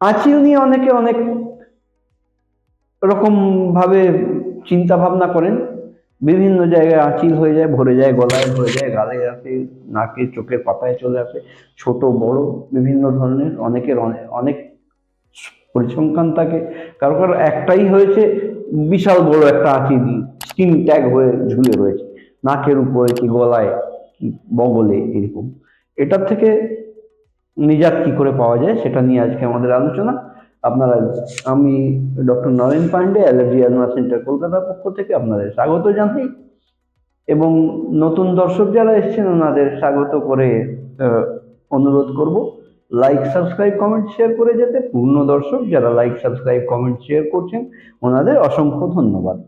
আঁচিল নিয়ে অনেকে অনেক রকম ভাবে চিন্তা ভাবনা করেন। বিভিন্ন জায়গায় আঁচিল হয়ে যায়, ভরে যায়, গলায় ভরে যায়, গালে আসে, নাকে চোখের পাতায় চলে আসে। ছোট, বড়, বিভিন্ন ধরনের অনেকের অনে- অনেক পরিসংখ্যান থাকে। কারও কারও একটাই হয়েছে বিশাল বড় একটা আঁচিল স্কিন ট্যাগ হয়ে ঝুলে রয়েছে। নাকের উপরে কি গলায়, কি বগলে, এরকম। এটার থেকে নিজাত কি করে পাওয়া যায় সেটা নিয়ে আজকে আমাদের আলোচনা। আপনারা, আমি doctor Naren Pandey, allergy asthma centre কলকাতার পক্ষ থেকে আপনাদের স্বাগত জানাই। এবং নতুন দর্শক যারা এসেছেন, ওনাদের স্বাগত করে অনুরোধ করব। লাইক সাবস্ক্রাইব কমেন্ট শেয়ার করে যেতে পূর্ণ দর্শক যারা লাইক সাবস্ক্রাইব কমেন্ট শেয়ার করছেন, ওনাদের অসংখ্য ধন্যবাদ।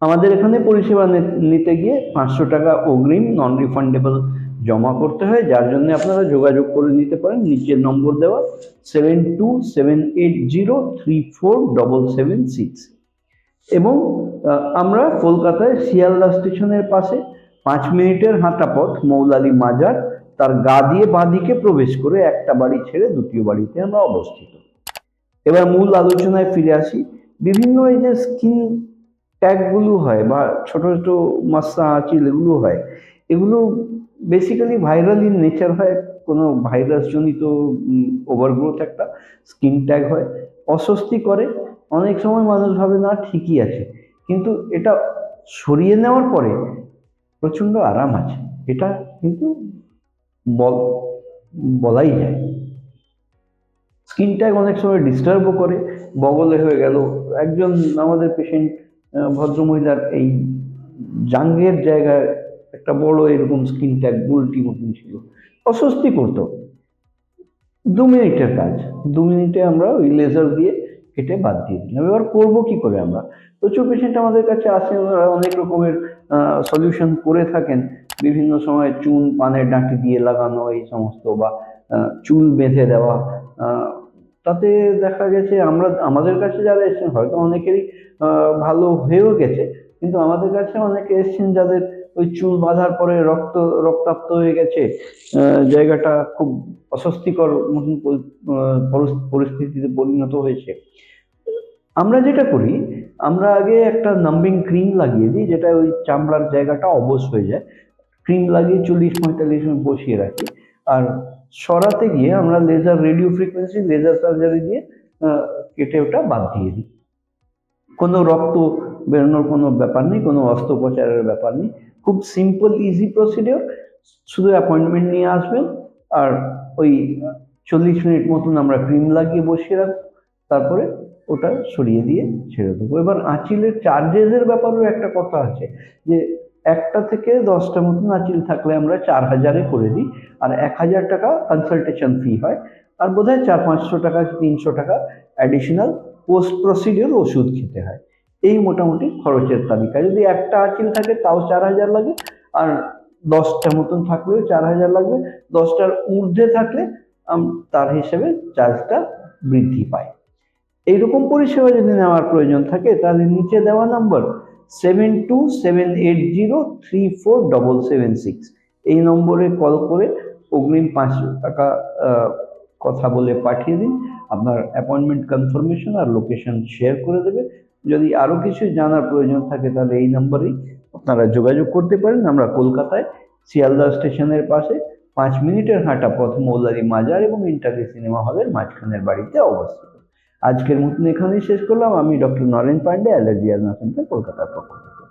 আমাদের এখানে পরিষেবা নিতে গিয়ে পাঁচশো টাকা অগ্রিম নন রিফান্ডেবল জমা করতে হয়, যার জন্য আপনারা যোগাযোগ করে নিতে পারেন। নিচের নম্বর দেওয়া seven two seven eight zero three four double seven six এবং আমরা কলকাতায় শিয়ালদা স্টেশনের পাশে পাঁচ মিনিটের হাঁটা পথ, মৌলালি মাজার, তার গা দিয়ে বাঁদিকে প্রবেশ করে একটা বাড়ি ছেড়ে দ্বিতীয় বাড়িতে আমরা অবস্থিত। এবার মূল আলোচনায় ফিরে আসি। বিভিন্ন এই যে স্কিন ট্যাগগুলো হয় বা ছোট ছোট মাসা আঁচিল এগুলো হয়, এগুলো বেসিক্যালি ভাইরাল ইন নেচার হয়, কোনো ভাইরাস জনিত ওভারগ্রোথ একটা স্কিন ট্যাগ হয়, অস্বস্তি করে, অনেক সময় মানুষ ভাবে না ঠিকই আছে, কিন্তু এটা সরিয়ে নেওয়ার পরে প্রচণ্ড আরাম আছে, এটা কিন্তু বল, বলাই যায়। স্কিন ট্যাগ অনেক সময় ডিস্টার্বও করে, বগলে হয়ে গেল, একজন আমাদের পেশেন্ট ভদ্রমহিলার এই জাঙ্গের জায়গায় একটা বড় এরকম স্কিন ট্যাগ গুলটি মতন ছিল। অস্বস্তি করতো। দু মিনিটের কাজ। দু মিনিটে আমরা ওই লেজার দিয়ে কেটে বাদ দিয়ে দিলাম। এবার করব কি করে আমরা? প্রচুর পেশেন্ট আমাদের কাছে আসে, ওনারা অনেক রকমের সলিউশন করে থাকেন। বিভিন্ন সময় চুন পানের ডাঁটি দিয়ে লাগানো এই সমস্ত বা চুল বেঁধে দেওয়া তাতে দেখা গেছে আমরা, আমাদের কাছে যারা এসেছেন, হয়তো অনেকেরই ভালো হয়েও গেছে। কিন্তু আমাদের কাছে অনেকে এসেছেন যাদের ওই চুল বাঁধার পরে রক্ত, রক্তাক্ত হয়ে গেছে জায়গাটা খুব অস্বস্তিকর পরিস্থিতিতে পরিণত হয়েছে। আমরা যেটা করি, আমরা আগে একটা নাম্বিং ক্রিম লাগিয়ে দিই, যেটা ওই চামড়ার জায়গাটা অবশ হয়ে যায়। ক্রিম লাগিয়ে চল্লিশ, পঁয়তাল্লিশ মিনিট বসিয়ে রাখি। আর সরাতে গিয়ে আমরা laser radio frequency laser surgery দিয়ে কেটে ওটা বাদ দিয়ে দিই। কোনো রক্ত বেরোনোর কোনো ব্যাপার নেই, কোনো অস্ত্রোপচারের ব্যাপার নেই। খুব সিম্পল ইজি প্রসিডিওর শুধু অ্যাপয়েন্টমেন্ট নিয়ে আসবেন আর ওই চল্লিশ মিনিট মতন আমরা ক্রিম লাগিয়ে বসিয়ে রাখব। তারপরে ওটা সরিয়ে দিয়ে ছেড়ে দেবো। এবার আঁচিলের চার্জেসের ব্যাপারেও একটা কথা আছে যে, একটা থেকে দশটা মতন আঁচিল থাকলে আমরা চার হাজারে করে দিই। আর এক হাজার টাকা কনসালটেশন ফি হয়। আর বোধহয় চার পাঁচশো টাকা, তিনশো টাকা অ্যাডিশনাল পোস্ট প্রসিডিওর ওষুধ খেতে হয়। এই মোটামুটি খরচের তালিকা। যদি একটা আঁচিল থাকে, তাও চার হাজার লাগে। আর দশটা মতন থাকলেও চার হাজার লাগবে। দশটার ঊর্ধ্বে থাকলে তার হিসেবে চার্জটা বৃদ্ধি পায়। এইরকম পরিষেবা যদি নেওয়ার প্রয়োজন থাকে, তাহলে নিচে দেওয়া number seven two seven eight zero three four double seven six এই নম্বরে কল করে অগ্রিম পাঁচশো টাকা কথা বলে পাঠিয়ে দিন। আপনার অ্যাপয়েন্টমেন্ট কনফার্মেশন আর লোকেশন শেয়ার করে দেবে। যদি আরও কিছু জানার প্রয়োজন থাকে, তাহলে এই নম্বরেই আপনারা যোগাযোগ করতে পারেন। আমরা কলকাতায় শিয়ালদা স্টেশনের পাশে পাঁচ মিনিটের হাঁটা পথ মৌলারি মাজার এবং ইন্টারি সিনেমা হলের মাঝখানের বাড়িতে অবস্থিত। আজকের মতন এখানেই শেষ করলাম। আমি doctor Naren Pandey, allergy asthma centre, কলকাতার পক্ষ থেকে।